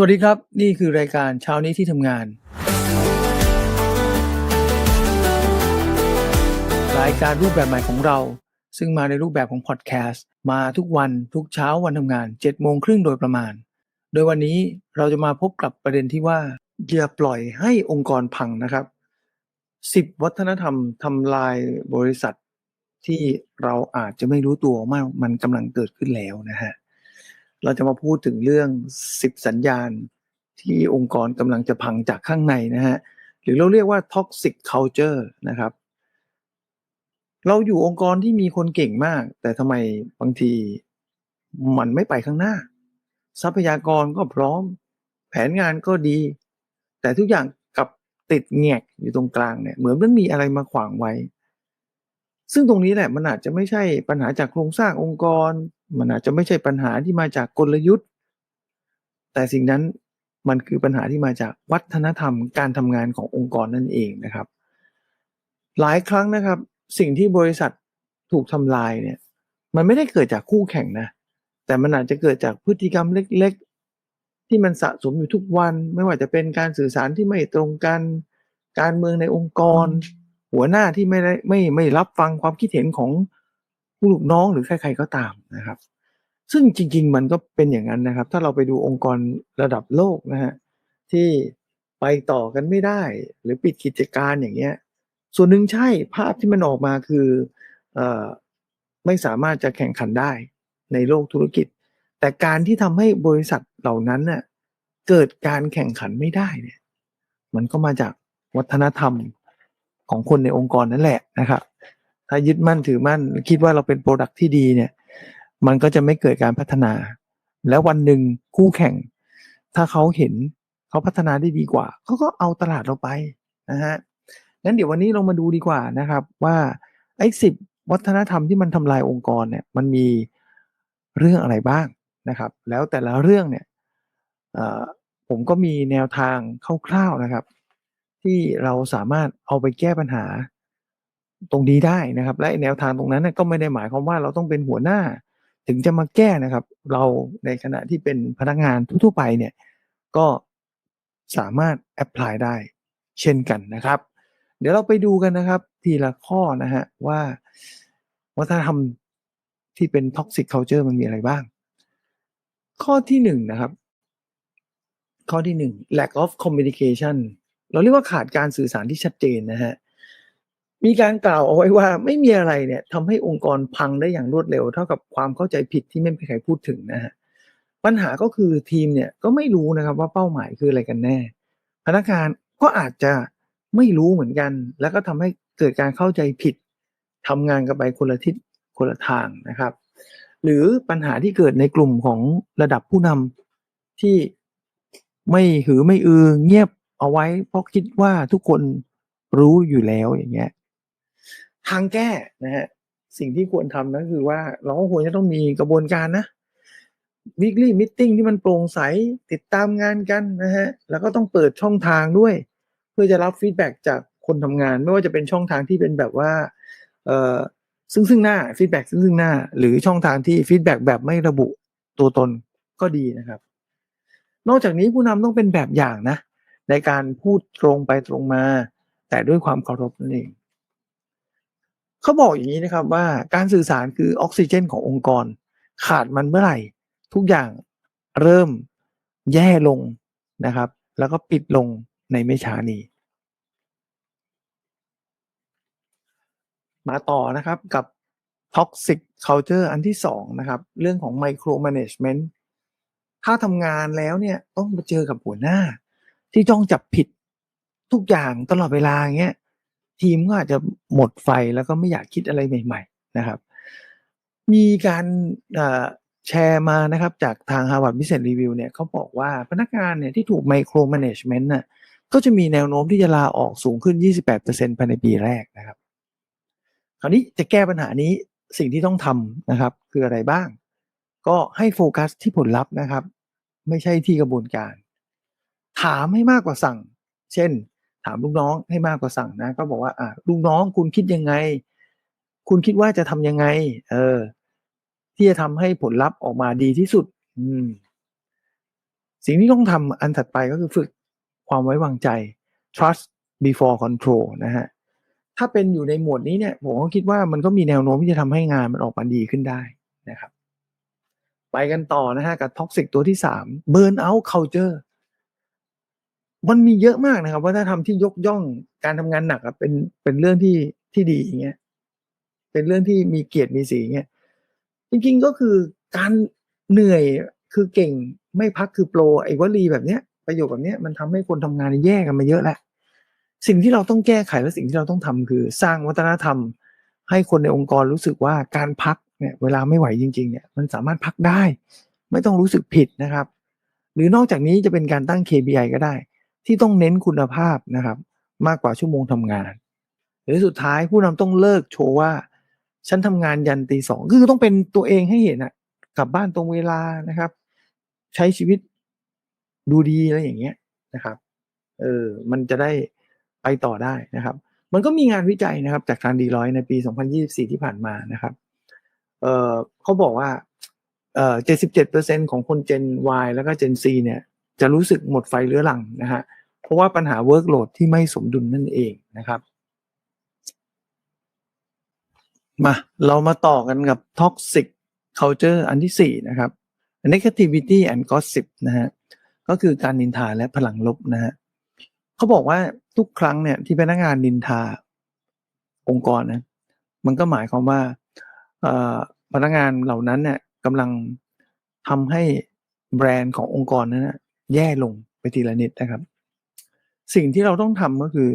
สวัสดีครับ นี่คือรายการเช้านี้ที่ทำงาน รายการรูปแบบใหม่ของเรา ซึ่งมาในรูปแบบของพอดแคสต์มาทุกวันทุกเช้าวันทำงาน7โมงครึ่งโดยประมาณ โดยวันนี้เราจะมาพบกับประเด็นที่ว่าอย่าปล่อยให้องค์กรพังนะครับ10วัฒนธรรมทำลายบริษัทที่เราอาจจะไม่รู้ตัวว่ามันกำลังเกิดขึ้นแล้วนะฮะ เราจะมาพูดถึงเรื่อง 10 สัญญาณ ที่องค์กรกำลังจะพังจากข้างในนะฮะหรือเราเรียกว่า toxic culture นะครับ เราอยู่องค์กรที่มีคนเก่งมาก แต่ทำไมบางทีมันไม่ไปข้างหน้า ทรัพยากรก็พร้อม แผนงานก็ดี แต่ทุกอย่างกับติดแงกอยู่ตรงกลางเนี่ยเหมือนมันมีอะไรมาขวางไว้ ซึ่งตรงนี้แหละมันอาจจะไม่ใช่ปัญหาจากโครงสร้างองค์กร มันอาจจะไม่ใช่ปัญหาที่มาจากกลยุทธ์ แต่สิ่งนั้นมันคือปัญหาที่มาจากวัฒนธรรมการทำงานขององค์กรนั่นเองนะครับ หลายครั้งนะครับ สิ่งที่บริษัทถูกทำลายเนี่ย มันไม่ได้เกิดจากคู่แข่งนะ แต่มันอาจจะเกิดจากพฤติกรรมเล็ก ๆ ที่มันสะสมอยู่ทุกวัน ไม่ว่าจะเป็นการสื่อสารที่ไม่ตรงกัน การเมืองในองค์กร หัวหน้าที่ไม่ได้ไม่ไม่รับฟังความคิดเห็นของ ลูกน้องหรือใครๆก็ตามนะครับ ซึ่งจริง ๆ มันก็เป็นอย่างนั้นนะครับ ถ้าเราไปดูองค์กรระดับโลกนะฮะที่ไปต่อกันไม่ได้ หรือปิดกิจการอย่างเงี้ย ส่วนหนึ่งใช่ภาพที่มันออกมาคือเออไม่สามารถจะแข่งขันได้ในโลกธุรกิจ แต่การที่ทำให้บริษัทเหล่านั้นน่ะเกิดการแข่งขันไม่ได้เนี่ย มันก็มาจากวัฒนธรรมของคนในองค์กรนั่นแหละนะครับ ถ้ายึดมั่นถือมั่น คิดว่าเราเป็นโปรดักที่ดีเนี่ย มันก็จะไม่เกิดการพัฒนา แล้ววันหนึ่งคู่แข่ง ถ้าเขาเห็นเขาพัฒนาได้ดีกว่าเขาก็เอาตลาดเราไปนะฮะงั้นเดี๋ยววันนี้เรามาดูดีกว่านะครับ ว่าไอ้สิบวัฒนธรรมที่มันทำลายองค์กรเนี่ย มันมีเรื่องอะไรบ้างนะครับ แล้วแต่ละเรื่องเนี่ยผมก็มีแนวทางคร่าวๆนะครับ ที่เราสามารถเอาไปแก้ปัญหา ตรงนี้ได้นะครับ และแนวทางตรงนั้นก็ไม่ได้หมายความว่าเราต้องเป็นหัวหน้า ถึงจะมาแก้นะครับ เราในขณะที่เป็นพนักงานทั่วไปเนี่ยก็สามารถแอพพลายได้ เช่นกันนะครับ เดี๋ยวเราไปดูกันนะครับ ทีละข้อนะฮะว่าวัฒนธรรมที่เป็น toxic culture มันมีอะไรบ้าง ข้อที่หนึ่งนะครับ ข้อที่หนึ่ง lack of communication เราเรียกว่าขาดการสื่อสารที่ชัดเจนนะฮะ มีการกล่าวเอาไว้ว่าไม่มีอะไรเนี่ยทำให้องค์กรพังได้อย่างรวดเร็ว เท่ากับความเข้าใจผิดที่ไม่มีใครพูดถึงนะฮะปัญหาก็คือทีมเนี่ยก็ไม่รู้นะครับว่าเป้าหมายคืออะไรกันแน่ พนักงานก็อาจจะไม่รู้เหมือนกัน แล้วก็ทำให้เกิดการเข้าใจผิดทำงานกันไปคนละทิศคนละทางนะครับ หรือปัญหาที่เกิดในกลุ่มของระดับผู้นำที่ไม่หือไม่อือเงียบเอาไว้เพราะคิดว่าทุกคนรู้อยู่แล้วอย่างเงี้ย ทางแก้นะฮะสิ่งที่ควรทำนะคือว่าเราก็ควรจะต้องมีกระบวนการนะ weekly meeting ที่มันโปร่งใสติดตามงานกันนะฮะแล้วก็ต้องเปิดช่องทางด้วย เพื่อจะรับฟีดแบ็จากคนทำงาน ไม่ว่าจะเป็นช่องทางที่เป็นแบบว่าเอ่อซึ่งซึ่งหน้าฟีดแบ็ซึ่งซึ่งหน้า หรือช่องทางที่ฟีดแบ็แบบไม่ระบุตัวตนก็ดีนะครับ นอกจากนี้ผู้นำต้องเป็นแบบอย่างนะ ในการพูดตรงไปตรงมา แต่ด้วยความเคารพนั่นเอง เขาบอกอย่างนี้นะครับว่าการสื่อสารคือออกซิเจนขององค์กร ขาดมันเมื่อไหร่ ทุกอย่างเริ่มแย่ลงนะครับ แล้วก็ปิดลงในไม่ช้านี้ มาต่อนะครับกับ toxic culture อันที่สองนะครับ เรื่องของ micro management ถ้าทำงานแล้วเนี่ยต้องมาเจอกับหัวหน้า ที่จ้องจับผิดทุกอย่างตลอดเวลาอย่างเงี้ย ทีมก็อาจจะหมดไฟแล้วก็ไม่อยากคิดอะไรใหม่ ๆ นะครับ มีการแชร์มานะครับ จากทาง Harvard Business Review เนี่ยเขาบอกว่าพนักงานเนี่ยที่ถูก micro management น่ะก็จะมีแนวโน้มที่จะลาออกสูงขึ้น 28%ภายในปีแรกนะครับ คราวนี้จะแก้ปัญหานี้สิ่งที่ต้องทำนะครับ คืออะไรบ้าง ก็ให้โฟกัสที่ผลลัพธ์นะครับ ไม่ใช่ที่กระบวนการ ถามให้มากกว่าสั่ง เช่นามลูกน้องให้มากกว่าสั่งนะ ก็บอกว่าอ่าลูกน้องคุณคิดยังไง คุณคิดว่าจะทำยังไง เออ ที่จะทำให้ผลลัพธ์ออกมาดีที่สุด อืม สิ่งที่ต้องทำอันถัดไปก็คือฝึกความไว้วางใจ trust before control นะฮะถ้าเป็นอยู่ในหมวดนี้เนี่ย ผมก็คิดว่ามันก็มีแนวโน้มที่จะทำให้งานมันออกมาดีขึ้นได้นะครับ ไปกันต่อนะฮะกับท็อกซิกตัวที่สาม burn out culture มันมีเยอะมากนะครับว่าถ้าทำที่ยกย่องการทำงานหนักอะเป็นเป็นเรื่องที่ที่ดีอย่างเงี้ยเป็นเรื่องที่มีเกียรติมีสีเงี้ยจริงๆก็คือการเหนื่อยคือเก่งไม่พักคือโปรไอ้วลีแบบเนี้ยประโยคแบบเนี้ยมันทำให้คนทำงานแย่กันมาเยอะแหล้วสิ่งที่เราต้องแก้ไขและสิ่งที่เราต้องทำคือ สร้างวัฒนธรรม ให้คนในองค์กรรู้สึกว่าการพักเนี่ยเวลาไม่ไหวจริงๆเนี่ยมันสามารถพักได้ ไม่ต้องรู้สึกผิดนะครับ หรือนอกจากนี้จะเป็นการตั้ง KPI ก็ได้ ที่ต้องเน้นคุณภาพนะครับ มากกว่าชั่วโมงทำงาน หรือสุดท้ายผู้นำต้องเลิกโชว์ว่า ฉันทำงานยันตีสองคือต้องเป็นตัวเองให้เห็นอะกลับบ้านตรงเวลานะครับ ใช้ชีวิตดูดีอะไรอย่างเงี้ยนะครับเออมันจะได้ไปต่อได้นะครับ มันก็มีงานวิจัยนะครับ จากทางดีร้อยในปี 2024 ที่ผ่านมานะครับเออเขาบอกว่าเออ77%ของคน Gen Y แล้วก็ Gen Z เนี่ยจะรู้สึกหมดไฟเรื้อรังนะฮะ เพราะว่าปัญหา workload ที่ไม่สมดุลนั่นเองนะครับมาเรามาต่อกันกับ toxic culture อันที่สี่นะครับ negativity and gossip นะฮะก็คือการนินทาและพลังลบนะฮะเขาบอกว่าทุกครั้งเนี่ยที่พนักงานนินทาองค์กรนะมันก็หมายความว่าพนักงานเหล่านั้นเนี่ยกำลังทำให้แบรนด์ขององค์กรนั้นนะแย่ลงไปทีละนิดนะครับ สิ่งที่เราต้องทำก็คือ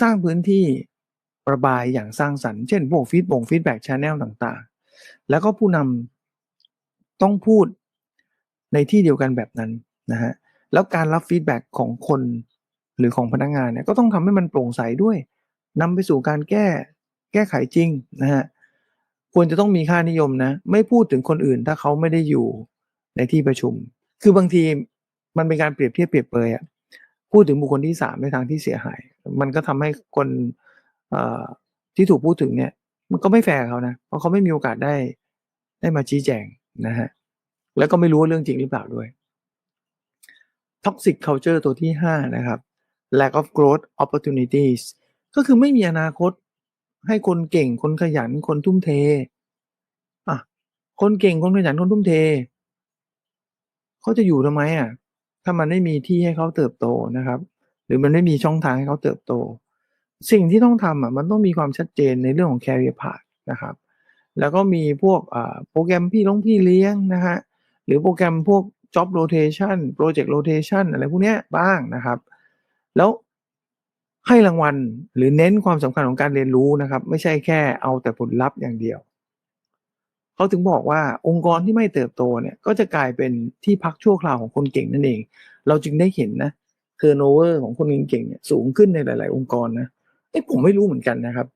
สร้างพื้นที่ระบายอย่างสร้างสรรค์เช่นพวกฟีดบ่งฟีดแบ็กชแนลต่างๆ แล้วก็ผู้นำต้องพูดในที่เดียวกันแบบนั้นนะฮะแล้วการรับฟีดแบ็กของคนหรือของพนักงงานเนี่ยก็ต้องทำให้มันโปร่งใสด้วยนำไปสู่การแก้แก้ไขจริงนะฮะควรจะต้องมีค่านิยมนะ ไม่พูดถึงคนอื่นถ้าเขาไม่ได้อยู่ในที่ประชุม คือบางทีมันเป็นการเปรียบเทียบเปรียบเปรยอะ พูดถึงบุคคลที่สามในทางที่เสียหาย มันก็ทำให้คนที่ถูกพูดถึงเนี่ย มันก็ไม่แฟร์เขานะ เพราะเขาไม่มีโอกาสได้ได้มาชี้แจงนะฮะ แล้วก็ไม่รู้ว่าเรื่องจริงหรือเปล่าด้วย toxic culture ตัวที่ห้านะครับ lack of growth opportunities ก็คือไม่มีอนาคตให้คนเก่งคนขยันคนทุ่มเทอะคนเก่งคนขยันคนทุ่มเท เขาจะอยู่ทำไมอะ ถ้ามันไม่มีที่ให้เขาเติบโตนะครับ หรือมันไม่มีช่องทางให้เขาเติบโต สิ่งที่ต้องทำอะมันต้องมีความชัดเจนในเรื่องของ career path นะครับ แล้วก็มีพวกโปรแกรมพี่ลงพี่เลี้ยงนะฮะหรือโปรแกรมพวก job rotation project rotation อะไรพวกนี้บ้างนะครับ แล้วให้รางวัลหรือเน้นความสำคัญของการเรียนรู้นะครับ ไม่ใช่แค่เอาแต่ผลลัพธ์อย่างเดียว เขาถึงบอกว่าองค์กรที่ไม่เติบโตเนี่ยก็จะกลายเป็นที่พักชั่วคราวของคนเก่งนั่นเอง เราจึงได้เห็นนะเทอร์โนเวอร์ของคนเก่งๆเนี่ยสูงขึ้นในหลาย ๆ องค์กรนะเอ้ผมไม่รู้เหมือนกันนะครับ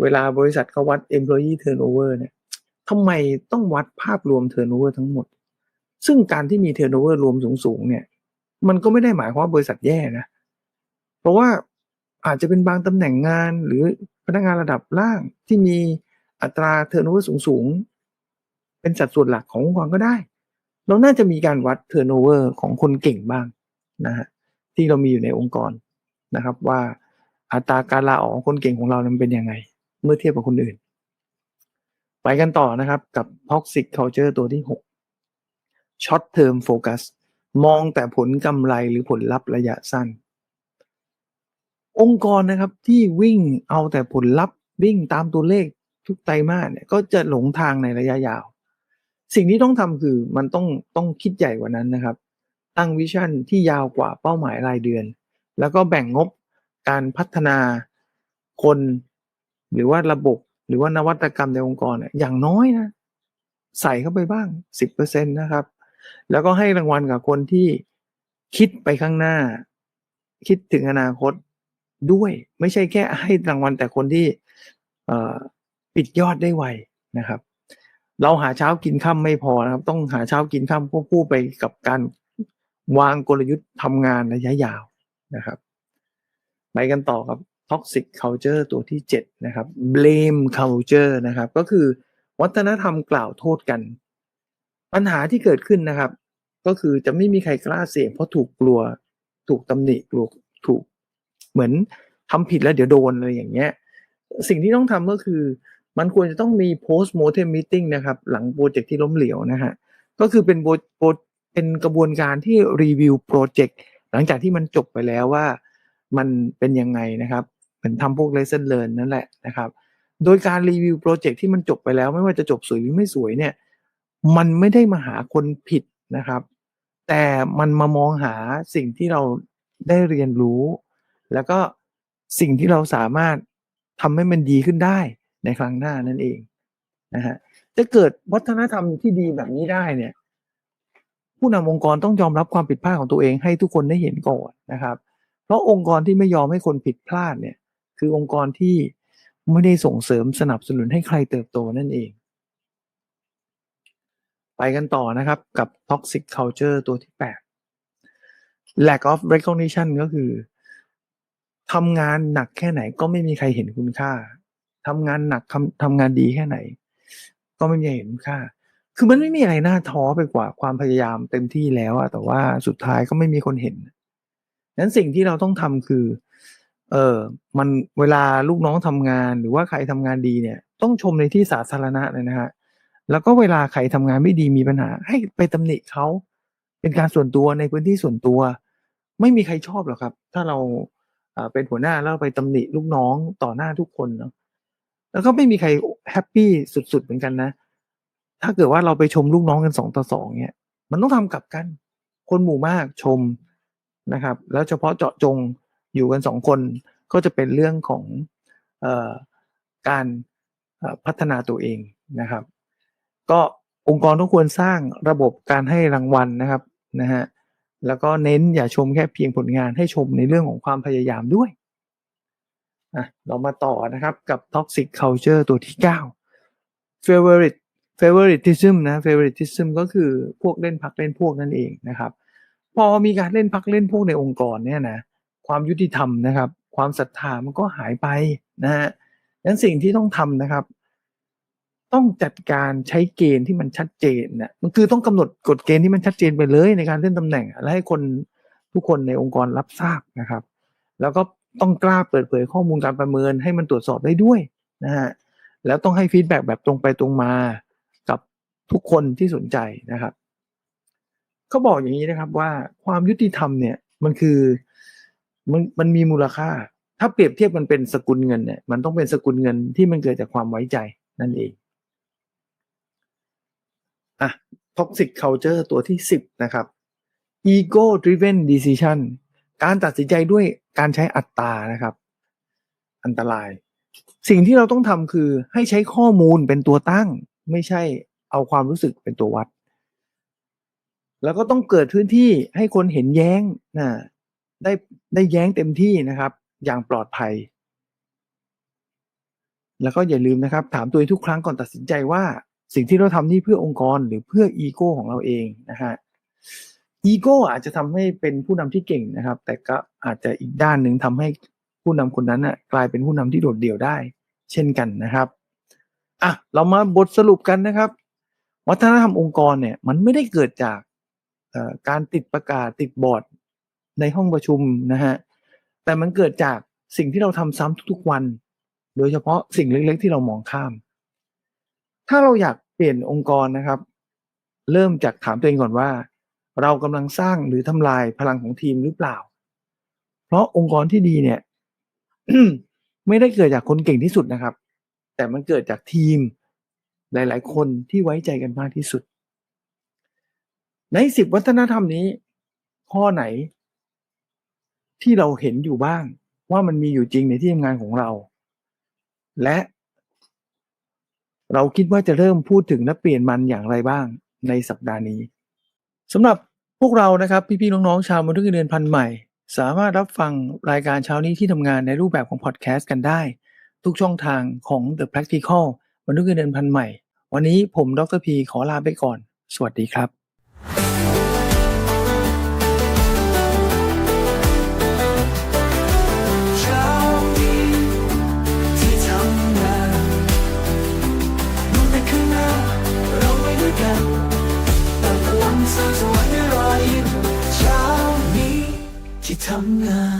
เวลาบริษัทเขาวัด employee turnover เนี่ยทำไมต้องวัดภาพรวม turnover ทั้งหมด ซึ่งการที่มี turnover รวมสูงๆเนี่ย มันก็ไม่ได้หมายความว่าบริษัทแย่นะ เพราะว่าอาจจะเป็นบางตำแหน่งงานหรือพนักงานระดับล่างที่มีอัตรา turnover สูง เป็นสัดส่วนหลักขององค์กรก็ได้ เราน่าจะมีการวัด turnover ของคนเก่งบ้างนะฮะที่เรามีอยู่ในองค์กรนะครับ ว่าอัตราการลาออกของคนเก่งของเรานั้นเป็นยังไง เมื่อเทียบกับคนอื่น ไปกันต่อนะครับกับ toxic culture ตัวที่ 6 short term focus มองแต่ผลกำไรหรือผลลัพธ์ระยะสั้น องค์กรนะครับที่วิ่งเอาแต่ผลลัพธ์วิ่งตามตัวเลขทุกไตรมาสเนี่ยก็จะหลงทางในระยะยาว สิ่งที่ต้องทำคือมันต้องต้องคิดใหญ่กว่านั้นนะครับ ตั้งวิชั่นที่ยาวกว่าเป้าหมายรายเดือน แล้วก็แบ่งงบการพัฒนาคน หรือว่าระบบหรือว่านวัตกรรมในองค์กรอย่างน้อยนะ ใส่เข้าไปบ้าง 10%นะครับ แล้วก็ให้รางวัลกับคนที่คิดไปข้างหน้า คิดถึงอนาคตด้วย ไม่ใช่แค่ให้รางวัลแต่คนที่ปิดยอดได้ไวนะครับ เราหาเช้ากินค่ำไม่พอนะครับ ต้องหาเช้ากินค่ำควบคู่ไปกับการวางกลยุทธ์ทำงานระยะยาวนะครับ ไปกันต่อครับ toxic culture ตัวที่ 7 นะครับ blame culture นะครับ ก็คือวัฒนธรรมกล่าวโทษกัน ปัญหาที่เกิดขึ้นนะครับ ก็คือจะไม่มีใครกล้าเสี่ยงเพราะถูกกลัว ถูกตำหนิกลัวถูก เหมือนทำผิดแล้วเดี๋ยวโดนอะไรอย่างเงี้ย สิ่งที่ต้องทำก็คือ มันควรจะต้องมี post mortem meeting นะครับ หลังโปรเจกต์ที่ล้มเหลวนะฮะก็คือเป็นโปรโปรเป็นกระบวนการที่รีวิวโปรเจกต์หลังจากที่มันจบไปแล้วว่ามันเป็นยังไงนะครับเหมือนทำพวก lesson learn นั่นแหละนะครับ โดยการรีวิวโปรเจกต์ที่มันจบไปแล้ว ไม่ว่าจะจบสวยหรือไม่สวยเนี่ยมันไม่ได้มาหาคนผิดนะครับ แต่มันมามองหาสิ่งที่เราได้เรียนรู้ แล้วก็สิ่งที่เราสามารถทำให้มันดีขึ้นได้ ในครั้งหน้านั่นเองนะฮะจะเกิดวัฒนธรรมที่ดีแบบนี้ได้เนี่ย ผู้นำองค์กรต้องยอมรับความผิดพลาดของตัวเองให้ทุกคนได้เห็นก่อนนะครับ เพราะองค์กรที่ไม่ยอมให้คนผิดพลาดเนี่ย คือองค์กรที่ไม่ได้ส่งเสริมสนับสนุนให้ใครเติบโตนั่นเอง ไปกันต่อนะครับกับ toxic culture ตัวที่ 8 lack of recognition ก็คือทำงานหนักแค่ไหนก็ไม่มีใครเห็นคุณค่า ทำงานหนักทำทำงานดีแค่ไหน ก็ไม่มีเห็นค่า คือมันไม่มีอะไรน่าท้อไปกว่าความพยายามเต็มที่แล้วอะแต่ว่าสุดท้ายก็ไม่มีคนเห็นนั้นสิ่งที่เราต้องทำคือ เออมันเวลาลูกน้องทำงานหรือว่าใครทำงานดีเนี่ย ต้องชมในที่สาธารณะเลยนะฮะแล้วก็เวลาใครทำงานไม่ดีมีปัญหา ให้ไปตำหนิเขาเป็นการส่วนตัวในพื้นที่ส่วนตัว ไม่มีใครชอบหรอกครับ ถ้าเราอ่าเป็นหัวหน้าแล้วไปตำหนิลูกน้องต่อหน้าทุกคนเนาะ แล้วก็ไม่มีใครแฮปปี้สุดๆเหมือนกันนะ ถ้าเกิดว่าเราไปชมลูกน้องกันสองต่อสองเนี่ย มันต้องทำกลับกัน คนหมู่มากชมนะครับ แล้วเฉพาะเจาะจงอยู่กันสองคนก็จะเป็นเรื่องของออการพัฒนาตัวเองนะครับ ก็องค์กรต้องควรสร้างระบบการให้รางวัลนะครับนะฮะแล้วก็เน้นอย่าชมแค่เพียงผลงานให้ชมในเรื่องของความพยายามด้วย อะเรามาต่อนะครับกับ toxic culture ตัวที่ 9 favorite favoritism นะ favoritism ก็คือพวกเล่นพักเล่นพวกนั่นเองนะครับ พอมีการเล่นพักเล่นพวกในองค์กรเนี่ยนะความยุติธรรมนะครับ ความศรัทธามันก็หายไปนะฮะนั้นสิ่งที่ต้องทำนะครับ ต้องจัดการใช้เกณฑ์ที่มันชัดเจนนะมันคือต้องกำหนดกฎเกณฑ์ที่มันชัดเจนไปเลยในการเล่นตำแหน่ง และให้คนทุกคนในองค์กรรับทราบนะครับ แล้วก็ ต้องกล้าเปิดเผยข้อมูลการประเมินให้มันตรวจสอบได้ด้วยนะฮะแล้วต้องให้ฟีดแบ็กแบบตรงไปตรงมากับทุกคนที่สนใจนะครับเขาบอกอย่างนี้นะครับว่าความยุติธรรมเนี่ยมันคือมันมันมีมูลค่า ถ้าเปรียบเทียบมันเป็นสกุลเงินเนี่ยมันต้องเป็นสกุลเงินที่มันเกิดจากความไว้ใจนั่นเองอะ toxic culture ตัวที่ 10 นะครับ ego driven decision การตัดสินใจด้วยการใช้อัตตานะครับ อันตราย สิ่งที่เราต้องทำคือให้ใช้ข้อมูลเป็นตัวตั้ง ไม่ใช่เอาความรู้สึกเป็นตัววัด แล้วก็ต้องเกิดพื้นที่ให้คนเห็นแย้งนะได้ได้แย้งเต็มที่นะครับ อย่างปลอดภัย แล้วก็อย่าลืมนะครับ ถามตัวเองทุกครั้งก่อนตัดสินใจว่า สิ่งที่เราทำนี่เพื่อองค์กรหรือเพื่ออีโก้ของเราเองนะฮะ อีโก้อาจจะทำให้เป็นผู้นำที่เก่งนะครับ แต่ก็อาจจะอีกด้านหนึ่งทำให้ผู้นำคนนั้นน่ะกลายเป็นผู้นำที่โดดเดี่ยวได้ เช่นกันนะครับอะเรามาบทสรุปกันนะครับ วัฒนธรรมองค์กรเนี่ย มันไม่ได้เกิดจากการติดประกาศติดบอร์ดในห้องประชุมนะฮะแต่มันเกิดจากสิ่งที่เราทำซ้ำทุกๆวัน โดยเฉพาะสิ่งเล็กๆ ที่เรามองข้าม ถ้าเราอยากเปลี่ยนองค์กรนะครับ เริ่มจากถามตัวเองก่อนว่า เรากำลังสร้างหรือทำลายพลังของทีมหรือเปล่า เพราะองค์กรที่ดีเนี่ยไม่ได้เกิดจากคนเก่งที่สุดนะครับ แต่มันเกิดจากทีมหลาย ๆ คนที่ไว้ใจกันมากที่สุด ในสิบวัฒนธรรมนี้ ข้อไหน ที่เราเห็นอยู่บ้าง ว่ามันมีอยู่จริงในที่ทำงานของเรา และเราคิดว่าจะเริ่มพูดถึงและเปลี่ยนมันอย่างไรบ้างในสัปดาห์นี้สำหรับ พวกเรานะครับพี่ๆน้องๆชาวมนุษย์เงินเดือนพันใหม่ สามารถรับฟังรายการเช้านี้ที่ทำงานในรูปแบบของพอดแคสต์กันได้ ทุกช่องทางของ The Practical มนุษย์เงินเดือนพันใหม่ วันนี้ผมดรพีขอลาไปก่อน สวัสดีครับ ที่ทำงาน